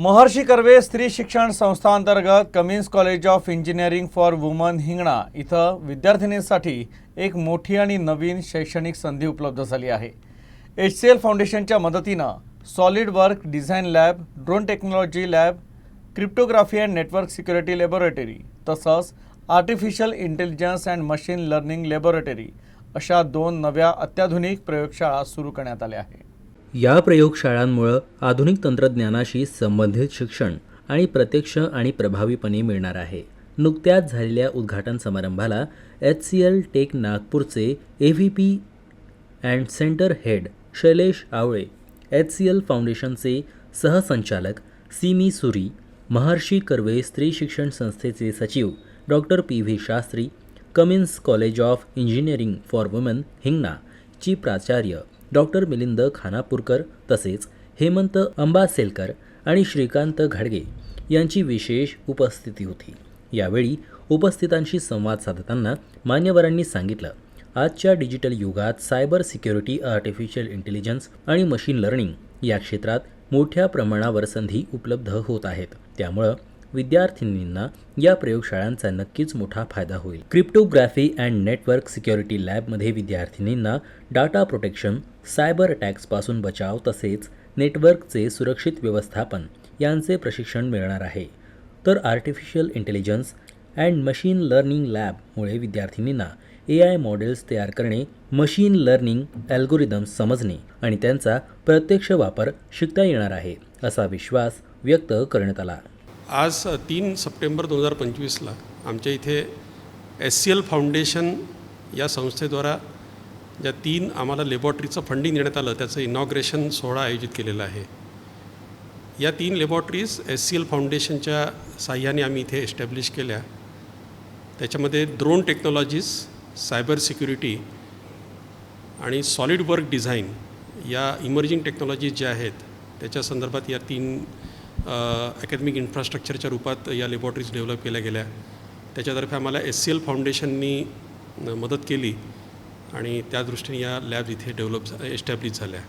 महर्षी कर्वे स्त्री शिक्षण संस्थांतर्गत Cummins college of engineering for women Hingna इथं विद्यार्थिनींसाठी एक मोठी आणि नवीन शैक्षणिक संधी उपलब्ध झाली आहे. एच सी एल फाउंडेशनच्या मदतीनं solid work design lab drone technology lab cryptography and network security laboratory तसंच artificial intelligence and machine learning laboratory अशा दोन नव्या अत्याधुनिक प्रयोगशाळा सुरू करण्यात आल्या आहेत. या प्रयोगशाळांमुळं आधुनिक तंत्रज्ञानाशी संबंधित शिक्षण आणि प्रत्यक्ष आणि प्रभावीपणे मिळणार आहे. नुकत्याच झालेल्या उद्घाटन समारंभाला एच सी एल टेक नागपूरचे A V P and centre head Shailesh Awale H C L फाउंडेशनचे सहसंचालक सिमी सुरी महर्षी कर्वे स्त्री शिक्षण संस्थेचे सचिव doctor P V Shastri Cummins college of engineering for women Hingna ची प्राचार्य डॉक्टर मिलिंद खानापूरकर तसेच हेमंत अंबासेलकर आणि श्रीकांत घाडगे यांची विशेष उपस्थिती होती. यावेळी उपस्थितांशी संवाद साधताना मान्यवरांनी सांगितलं आजच्या डिजिटल युगात सायबर सिक्युरिटी आर्टिफिशियल इंटेलिजन्स आणि मशीन लर्निंग या क्षेत्रात मोठ्या प्रमाणावर संधी उपलब्ध होत आहेत. त्यामुळं विद्यार्थिनींना या प्रयोगशाळांचा नक्कीच मोठा फायदा होईल. क्रिप्टोग्राफी अँड नेटवर्क सिक्युरिटी लॅबमध्ये विद्यार्थिनींना डाटा प्रोटेक्शन सायबर अटॅक्सपासून बचाव तसेच नेटवर्कचे सुरक्षित व्यवस्थापन यांचे प्रशिक्षण मिळणार आहे. तर artificial intelligence and machine learning लॅबमुळे विद्यार्थिनींना ए आय मॉडेल्स तयार करणे मशीन लर्निंग अल्गोरिदम्स समजणे आणि त्यांचा प्रत्यक्ष वापर शिकता येणार आहे असा विश्वास व्यक्त करण्यात आला. आज तीन सप्टेंबर दोन हजार पंचवीसला आमच्या इथे एस सी एल फाउंडेशन या संस्थेद्वारा ज्या तीन आम्हाला लेबॉरेटरीचं फंडिंग देण्यात आलं त्याचं इनॉग्रेशन सोहळा आयोजित केलेला आहे. या तीन लेबॉरेटरीज एस सी एल फाउंडेशनच्या साह्याने आम्ही इथे एस्टॅब्लिश केल्या. त्याच्यामध्ये ड्रोन टेक्नॉलॉजीज सायबर सिक्युरिटी आणि सॉलिड वर्क डिझाईन या इमर्जिंग टेक्नॉलॉजीज ज्या आहेत त्याच्या संदर्भात या तीन अकॅदमिक इन्फ्रास्ट्रक्चरच्या रूपात या लेबॉरेटरीज डेव्हलप केल्या गेल्या. त्याच्यातर्फे आम्हाला एस सी एल फाउंडेशननी मदत केली आणि त्या दृष्टीने या लॅब इथे डेव्हलप झा एस्टॅब्लिश झाल्या.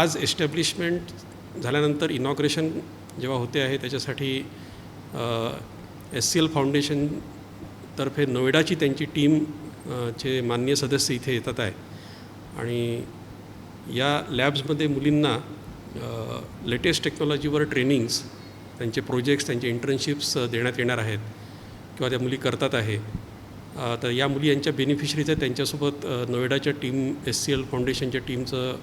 आज एस्टॅब्लिशमेंट झाल्यानंतर इनॉग्रेशन जेव्हा होते आहे त्याच्यासाठी एस सी एल फाउंडेशनतर्फे नोएडाची त्यांची टीम चे मान्य सदस्य इथे येतात आहे. आणि या लॅब्समध्ये मुलींना लेटेस्ट टेक्नॉलॉजीवर ट्रेनिंग्स त्यांचे प्रोजेक्ट्स त्यांचे इंटर्नशिप्स देण्यात येणार आहेत किंवा त्या मुली करतात आहे. तर या मुली यांच्या बेनिफिशरीचं त्यांच्यासोबत नोएडाच्या टीम एस सी एल फाउंडेशनच्या टीमचं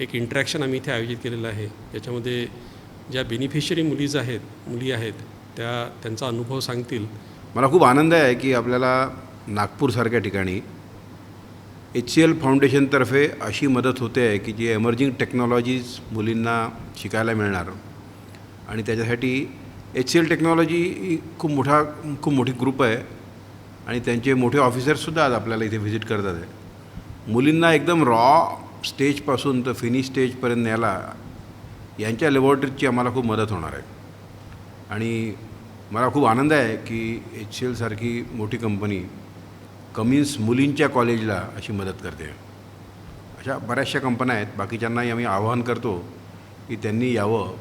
एक इंट्रॅक्शन आम्ही इथे आयोजित केलेलं आहे. याच्यामध्ये ज्या बेनिफिशरी मुलीज आहेत मुली आहेत त्या त्यांचा अनुभव सांगतील. मला खूप आनंद आहे की आपल्याला नागपूरसारख्या ठिकाणी एच सी एल फाउंडेशनतर्फे अशी मदत होते आहे की जी एमर्जिंग टेक्नॉलॉजीज मुलींना शिकायला मिळणार. आणि त्याच्यासाठी एच सी एल टेक्नॉलॉजी ही खूप मोठा खूप मोठी ग्रुप आहे. आणि त्यांचे मोठे ऑफिसर्ससुद्धा आज आपल्याला इथे व्हिजिट करतात आहे. मुलींना एकदम रॉ स्टेजपासून तर फिनिश स्टेजपर्यंत न्यायला यांच्या लॅबॉरेटरीची आम्हाला खूप मदत होणार आहे. आणि मला खूप आनंद आहे की एच सी एलसारखी मोठी कंपनी कमिन्स मुलींच्या कॉलेजला अशी मदत करते. अशा बऱ्याचशा कंपन्या आहेत बाकीच्यांनाही आम्ही आवाहन करतो की त्यांनी यावं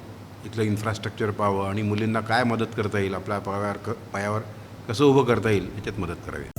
इथलं इन्फ्रास्ट्रक्चर पाहावं आणि मुलींना काय मदत करता येईल आपल्या पायावर क पायावर कसं उभं करता येईल याच्यात मदत करावी.